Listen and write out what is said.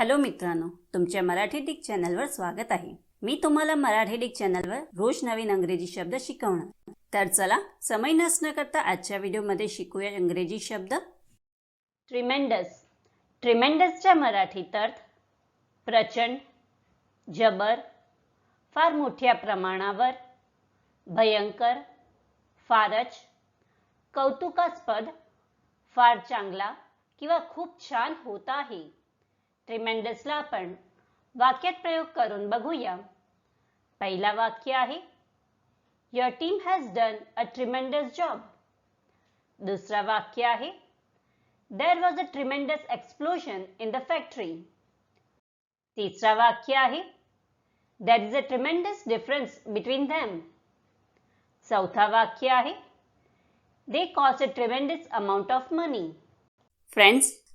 Hello मित्रांनो तुमच्या Marathi Dick चॅनलवर स्वागत आहे. मी तुम्हाला मराठी डिक चॅनलवर रोज नवीन अंग्रेजी शब्द शिकवणार. तर चला समय नसणं करता आजच्या व्हिडिओमध्ये शिकूया इंग्रजी शब्द. ट्रिमेंडस ट्रिमेंडसच्या मराठीत अर्थ प्रचंड जबर फार मोठ्या प्रमाणावर भयंकर फारच कौतुकास्पद फार चांगला किंवा खूप छान होत आहे. ट्रिमेंडसला आपण वाक्यात प्रयोग करून बघूया. पहिला वाक्य आहे your team has done a tremendous job दुसरा वाक्य आहे there was a tremendous explosion in the factory तिसरा वाक्य आहे there is a tremendous difference between them. चौथा वाक्य आहे they cost a tremendous amount of money friends